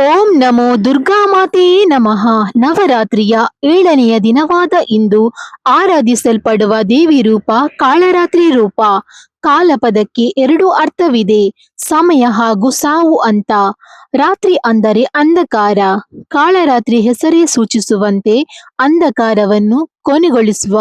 ಓಂ ನಮೋ ದುರ್ಗಾ ಮಾತೆಯೇ ನಮಃ. ನವರಾತ್ರಿಯ ಏಳನೆಯ ದಿನವಾದ ಇಂದು ಆರಾಧಿಸಲ್ಪಡುವ ದೇವಿ ರೂಪ ಕಾಳರಾತ್ರಿ ರೂಪ. ಕಾಲಪದಕ್ಕೆ ಎರಡು ಅರ್ಥವಿದೆ. ಸಮಯ ಹಾಗೂ ಸಾವು ಅಂತ. ರಾತ್ರಿ ಅಂದರೆ ಅಂಧಕಾರ. ಕಾಳರಾತ್ರಿ ಹೆಸರೇ ಸೂಚಿಸುವಂತೆ ಅಂಧಕಾರವನ್ನು ಕೊನೆಗೊಳಿಸುವ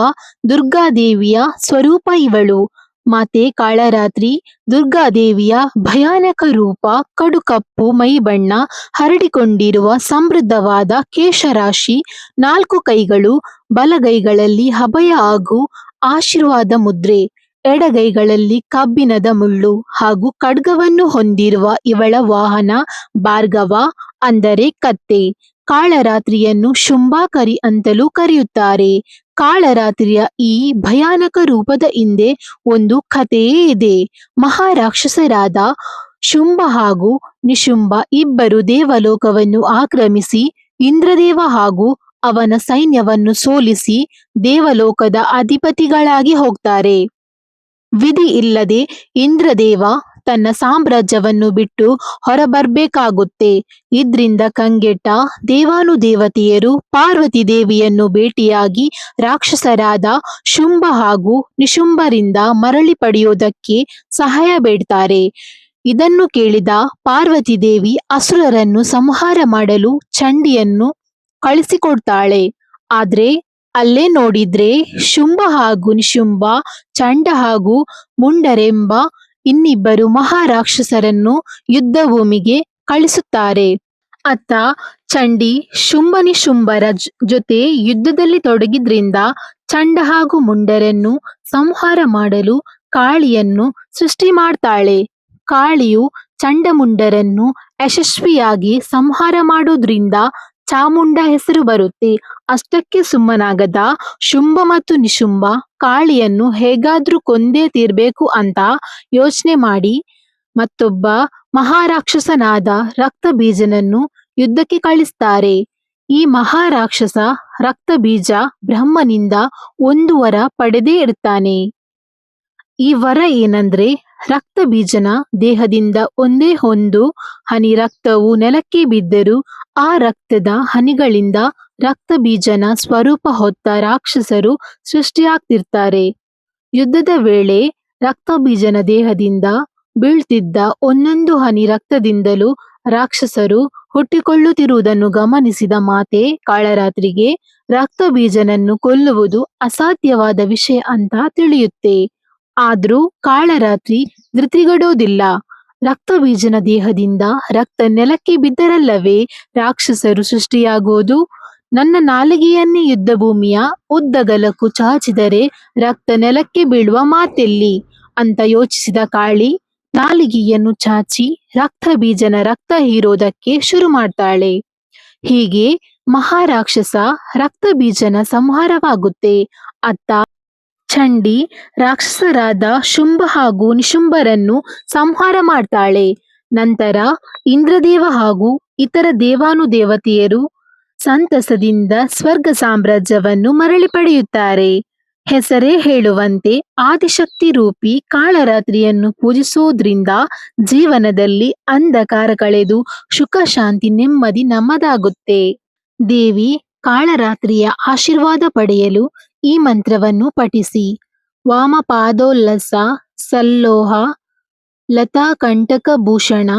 ದುರ್ಗಾದೇವಿಯ ಸ್ವರೂಪ ಇವಳು. ಮಾತೆ ಕಾಳರಾತ್ರಿ ದುರ್ಗಾದೇವಿಯ ಭಯಾನಕ ರೂಪ, ಕಡುಕಪ್ಪು, ಮೈಬಣ್ಣ ಹರಡಿಕೊಂಡಿರುವ ಸಮೃದ್ಧವಾದ ಕೇಶರಾಶಿ, ನಾಲ್ಕು ಕೈಗಳು ಬಲಗೈಗಳಲ್ಲಿ ಅಭಯ ಹಾಗೂ ಆಶೀರ್ವಾದ ಮುದ್ರೆ, ಎಡಗೈಗಳಲ್ಲಿ ಕಬ್ಬಿಣದ ಮುಳ್ಳು ಹಾಗೂ ಖಡ್ಗವನ್ನು ಹೊಂದಿರುವ ಇವಳ ವಾಹನ ಭಾರ್ಗವ ಅಂದರೆ ಕತ್ತೆ. ಕಾಳರಾತ್ರಿಯನ್ನು ಶುಂಭಾಕರಿ ಅಂತಲೂ ಕರೆಯುತ್ತಾರೆ. ಕಾಳರಾತ್ರಿಯ ಈ ಭಯಾನಕ ರೂಪದ ಹಿಂದೆ ಒಂದು ಕಥೆಯೇ ಇದೆ. ಮಹಾರಾಕ್ಷಸರಾದ ಶುಂಭ ಹಾಗೂ ನಿಶುಂಭ ಇಬ್ಬರು ದೇವಲೋಕವನ್ನು ಆಕ್ರಮಿಸಿ, ಇಂದ್ರದೇವ ಹಾಗೂ ಅವನ ಸೈನ್ಯವನ್ನು ಸೋಲಿಸಿ ದೇವಲೋಕದ ಅಧಿಪತಿಗಳಾಗಿ ಹೋಗ್ತಾರೆ. ವಿಧಿ ಇಲ್ಲದೆ ಇಂದ್ರದೇವ ತನ್ನ ಸಾಮ್ರಾಜ್ಯವನ್ನು ಬಿಟ್ಟು ಹೊರಬರ್ಬೇಕಾಗುತ್ತೆ. ಇದ್ರಿಂದ ಕಂಗೆಟ್ಟ ದೇವಾನುದೇವತೆಯರು ಪಾರ್ವತಿ ದೇವಿಯನ್ನು ಭೇಟಿಯಾಗಿ ರಾಕ್ಷಸರಾದ ಶುಂಭ ಹಾಗೂ ನಿಶುಂಭರಿಂದ ಮರಳಿ ಪಡೆಯುವುದಕ್ಕೆ ಸಹಾಯ ಬೇಡ್ತಾರೆ. ಇದನ್ನು ಕೇಳಿದ ಪಾರ್ವತಿ ದೇವಿ ಅಸುರರನ್ನು ಸಂಹಾರ ಮಾಡಲು ಚಂಡಿಯನ್ನು ಕಳಿಸಿಕೊಡ್ತಾಳೆ. ಆದ್ರೆ ಅಲ್ಲೇ ನೋಡಿದ್ರೆ ಶುಂಭ ಹಾಗೂ ನಿಶುಂಭ, ಚಂಡ ಹಾಗೂ ಮುಂಡರೆಂಬ ಇನ್ನಿಬ್ಬರು ಮಹಾರಾಕ್ಷಸರನ್ನು ಯುದ್ಧ ಭೂಮಿಗೆ ಕಳಿಸುತ್ತಾರೆ. ಅತ್ತ ಚಂಡಿ ಶುಂಭನಿ ಶುಂಭರ ಜೊತೆ ಯುದ್ಧದಲ್ಲಿ ತೊಡಗಿದ್ರಿಂದ ಚಂಡ ಹಾಗೂ ಮುಂಡರನ್ನು ಸಂಹಾರ ಮಾಡಲು ಕಾಳಿಯನ್ನು ಸೃಷ್ಟಿ ಮಾಡ್ತಾಳೆ. ಕಾಳಿಯು ಚಂಡಮುಂಡರನ್ನು ಯಶಸ್ವಿಯಾಗಿ ಸಂಹಾರ ಮಾಡೋದ್ರಿಂದ ಚಾಮುಂಡ ಹೆಸರು ಬರುತ್ತೆ. ಅಷ್ಟಕ್ಕೆ ಸುಮ್ಮನಾಗದ. ಶುಂಭ ಮತ್ತು ನಿಶುಂಭ ಕಾಳಿಯನ್ನು ಹೇಗಾದ್ರೂ ಕೊಂದೇ ತೀರ್ಬೇಕು ಅಂತ ಯೋಚನೆ ಮಾಡಿ. ಮತ್ತೊಬ್ಬ ಮಹಾರಾಕ್ಷಸನಾದ ರಕ್ತ ಬೀಜನನ್ನು ಯುದ್ಧಕ್ಕೆ ಕಳಿಸ್ತಾರೆ. ಈ ಮಹಾರಾಕ್ಷಸ ರಕ್ತ ಬೀಜ ಬ್ರಹ್ಮನಿಂದ ಒಂದು ವರ ಪಡೆದೇ ಇರ್ತಾನೆ ಈ ವರ ಏನಂದ್ರೆ ರಕ್ತ ಬೀಜನ ದೇಹದಿಂದ ಒಂದೇ ಒಂದು ಹನಿ ರಕ್ತವು ನೆಲಕ್ಕೆ ಬಿದ್ದರೂ ಆ ರಕ್ತದ ಹನಿಗಳಿಂದ ರಕ್ತ ಬೀಜನ ಸ್ವರೂಪ ಹೊತ್ತ ರಾಕ್ಷಸರು ಸೃಷ್ಟಿಯಾಗ್ತಿರ್ತಾರೆ. ಯುದ್ಧದ ವೇಳೆ ರಕ್ತ ಬೀಜನ ದೇಹದಿಂದ ಬೀಳ್ತಿದ್ದ ಒಂದೊಂದು ಹನಿ ರಕ್ತದಿಂದಲೂ ರಾಕ್ಷಸರು ಹುಟ್ಟಿಕೊಳ್ಳುತ್ತಿರುವುದನ್ನು ಗಮನಿಸಿದ ಮಾತೆ ಕಾಳರಾತ್ರಿಗೆ ರಕ್ತ ಬೀಜನನ್ನು ಕೊಲ್ಲುವುದು ಅಸಾಧ್ಯವಾದ ವಿಷಯ ಅಂತ ತಿಳಿಯುತ್ತೆ. ಆದ್ರೂ ಕಾಳರಾತ್ರಿ ಧೃತಿಗಡೋದಿಲ್ಲ ರಕ್ತಬೀಜನ ದೇಹದಿಂದ ರಕ್ತ ನೆಲಕ್ಕೆ ಬಿದ್ದರಲ್ಲವೇ ರಾಕ್ಷಸರು ಸೃಷ್ಟಿಯಾಗುವುದು ನನ್ನ ನಾಲಿಗೆಯನ್ನೇ ಯುದ್ಧ ಭೂಮಿಯ ಉದ್ದಗಲಕ್ಕೂ ಚಾಚಿದರೆ ರಕ್ತ ನೆಲಕ್ಕೆ ಬೀಳುವ ಮಾತೆಲ್ಲಿ? ಅಂತ ಯೋಚಿಸಿದ ಕಾಳಿ ನಾಲಿಗೆಯನ್ನು ಚಾಚಿ ರಕ್ತ ಬೀಜನ ರಕ್ತ ಹೀರೋದಕ್ಕೆ ಶುರು ಮಾಡ್ತಾಳೆ. ಹೀಗೆ ಮಹಾರಾಕ್ಷಸ ರಕ್ತ ಬೀಜನ ಸಂಹಾರವಾಗುತ್ತೆ. ಅತ್ತ ಚಂಡಿ ರಾಕ್ಷಸರಾದ ಶುಂಭ ಹಾಗೂ ನಿಶುಂಭರನ್ನು ಸಂಹಾರ ಮಾಡ್ತಾಳೆ. ನಂತರ ಇಂದ್ರದೇವ ಹಾಗೂ ಇತರ ದೇವಾನುದೇವತೆಯರು ಸಂತಸದಿಂದ ಸ್ವರ್ಗ ಸಾಮ್ರಾಜ್ಯವನ್ನು ಮರಳಿ ಪಡೆಯುತ್ತಾರೆ. ಹೆಸರೇ ಹೇಳುವಂತೆ ಆದಿಶಕ್ತಿ ರೂಪಿ ಕಾಳರಾತ್ರಿಯನ್ನು ಪೂಜಿಸುವುದರಿಂದ ಜೀವನದಲ್ಲಿ ಅಂಧಕಾರ ಕಳೆದು ಸುಖ ಶಾಂತಿ ನೆಮ್ಮದಿ ನಮ್ಮದಾಗುತ್ತೆ. ದೇವಿ ಕಾಳರಾತ್ರಿಯ ಆಶೀರ್ವಾದ ಪಡೆಯಲು ಈ ಮಂತ್ರವನ್ನು ಪಠಿಸಿ. ವಾಮಪಾದೋಲ್ಲಸ ಸಲ್ಲೋಹ ಲತಾ ಕಂಟಕ ಭೂಷಣ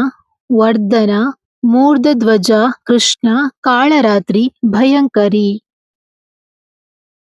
ವರ್ಧನ ಮೂರ್ಧಧ್ವಜ ಕೃಷ್ಣ ಕಾಳರಾತ್ರಿ ಭಯಂಕರಿ.